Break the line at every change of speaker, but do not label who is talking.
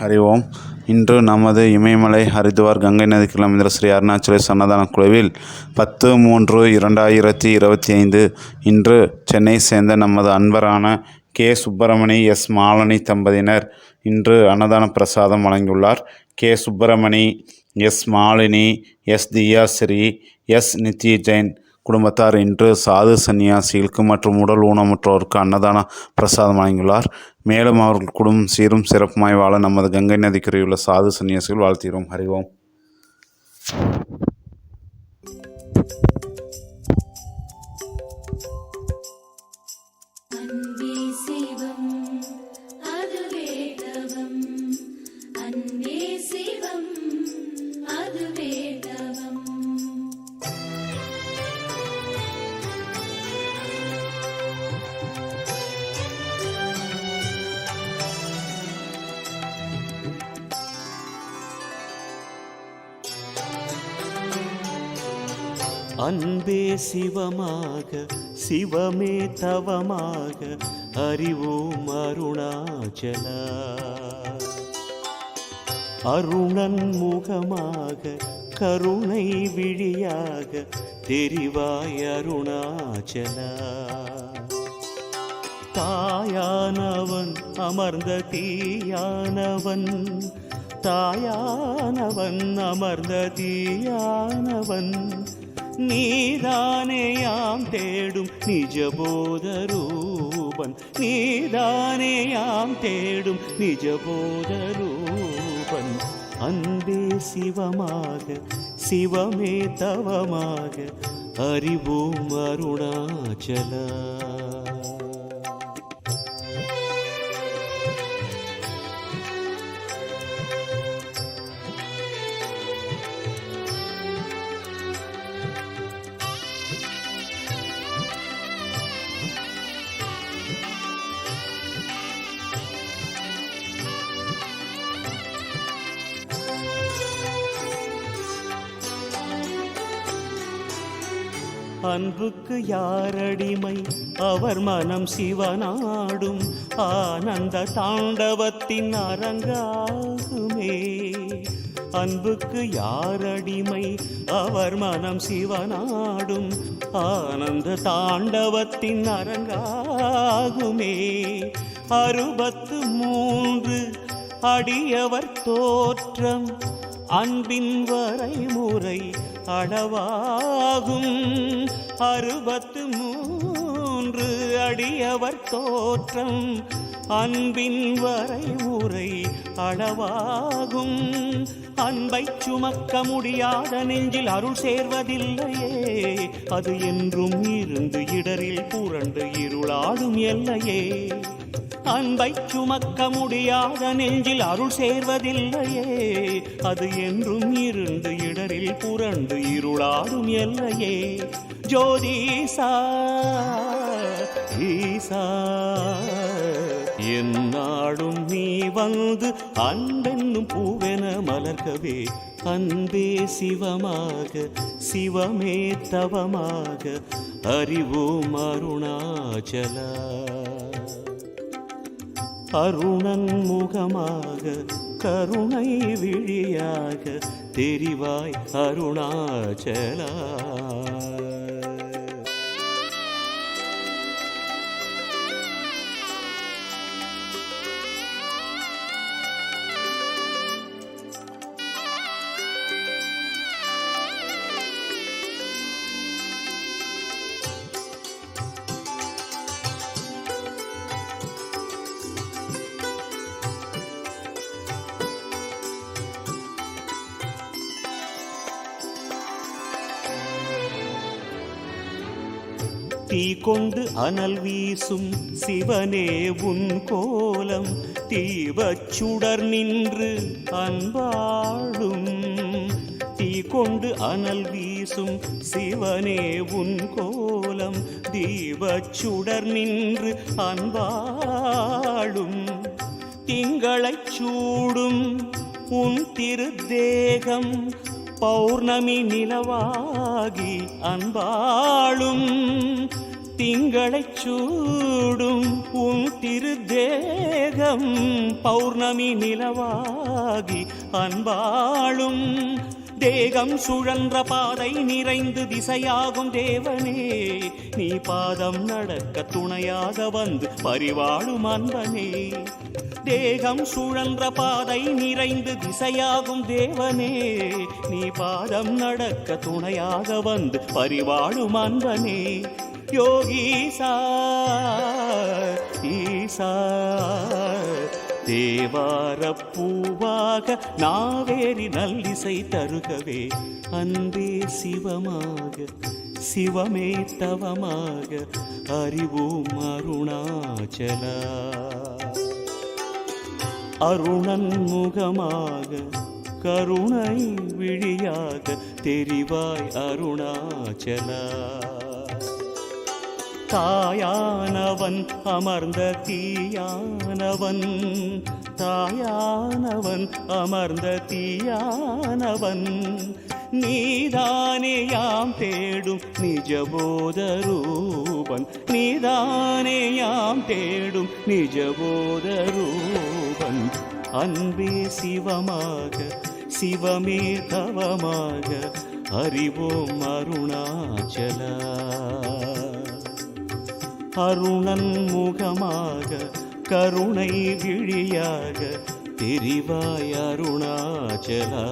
ஹரி ஓம் இன்று நமது இமயமலை ஹரித்துவார் கங்கை நதி அமைந்துள்ள ஸ்ரீ அருணாச்சலேஸ் அன்னதான குழுவில் பத்து மூன்று இரண்டாயிரத்தி இருபத்தி ஐந்து இன்று சென்னை சேர்ந்த நமது அன்பரான கே. சுப்பிரமணி எஸ். மாலனி தம்பதியினர் இன்று அன்னதான பிரசாதம் வழங்கியுள்ளார். K. Subramani S. Malini S. Thiyasri S. Nithya Jain குடும்பத்தார் இன்று சாது சன்னியாசிகளுக்கு மற்றும் உடல் ஊனமுற்றோருக்கு அன்னதான பிரசாதம் வழங்கியுள்ளார். மேலும் அவர்கள் குடும்பம் சீரும் சிறப்புமாய் வாழ நமது கங்கை நதிக்கரையுள்ள சாது சன்னியாசிகள் வாழ்த்துகிறோம் அறிவோம்
அன்பே
சிவமாக சிவமே தவமாக அறிவோம் அருணாச்சலா. அருணன் முகமாக கருணை விழியாக தெரிவாய் அருணாச்சலா. தாயானவன் அமர்ந்த தீயானவன் தாயானவன் அமர்ந்த தீயானவன் நீதானேயாம் தேடும் நிஜபோத ரூபன் நீதானேயாம் தேடும் நிஜபோத ரூபன் அன்பே சிவமாக சிவமே தவமாக அறிவோம் அருணாச்சலா. அன்புக்கு யாரடிமை? அவர் மனம் சிவனாடும். ஆனந்த தாண்டவத்தின் அரங்காகுமே. அன்புக்கு யாரடிமை? அவர் மனம் சிவனாடும். ஆனந்த தாண்டவத்தின் அரங்காகுமே. அறுபத்து மூன்று அடியவர் தோற்றம். அன்பின் வரைமுறை அளவாகும் அறுபத்து மூன்று அடியவர் தோற்றம். அன்பின் வரைமுறை அளவாகும் அன்பை சுமக்க முடியாத நெஞ்சில் அருள் சேர்வதில்லையே. அது என்றும் இருந்து இடரில் புரண்டு இருளாடும் எல்லையே. அன்பை சுமக்க முடியாத நெஞ்சில் அருள் சேர்வதில்லையே. அது என்றும் இருந்து இடரில் புரண்டு இருளாடும் எல்லையே. ஜோதிசா ஈசா என்னாடும் நீ வந்து அன்பென்னும் பூவென மலர்கவே அன்பே சிவமாக சிவமே தவமாக அறிவோம் அருணாச்சலா. அருணன் முகமாக கருணை விழியாக தெரிவாய் அருணாச்சலா. தீ கொண்டு அனல் வீசும் சிவனே உன் கோலம். தீவச்சுடர் நின்று அன்பாடும் தீ கொண்டு அனல் வீசும் சிவனே உன் கோலம். தீவச்சுடர் நின்று அன்பாடும் திங்களைச் சூடும் உன் திருத்தேகம். பௌர்ணமி நிலவாகி அன்பாளும் திங்களைச் சூடும் உன் திருதேகம் பௌர்ணமி நிலவாகி அன்பாளும். தேகம் சுழன்ற பாதை நிறைந்து திசையாகும் தேவனே நீ பாதம் நடக்க துணையாக வந்து பரிவாழும் அன்பனே. தேகம் சுழன்ற பாதை நிறைந்து திசையாகும் தேவனே. நீ பாதம் நடக்க துணையாக வந்து பரிவாழும் அன்பனே. யோகீசா ஈசா தேவார பூவாக நாவேரி நல்லிசை தருகவே. அன்பே சிவமாக சிவமே தவமாக அறிவோம் அருணாச்சலா. அருணன் முகமாக கருணை விழியாக தெரிவாய் அருணாச்சலா. தாயானவன் அமர்ந்த தீயானவன். தாயானவன் அமர்ந்த தீயானவன். நீதானேயாம் தேடும் நிஜபோத ரூபன் நீதானே தேடும் நிஜபோத ரூபன் அன்பே சிவமாக சிவமே தவமாக அறிவோம் அருணாச்சலா. அருணன் முகமாக கருணை விழியாக தெரிவாய் அருணாச்சலா.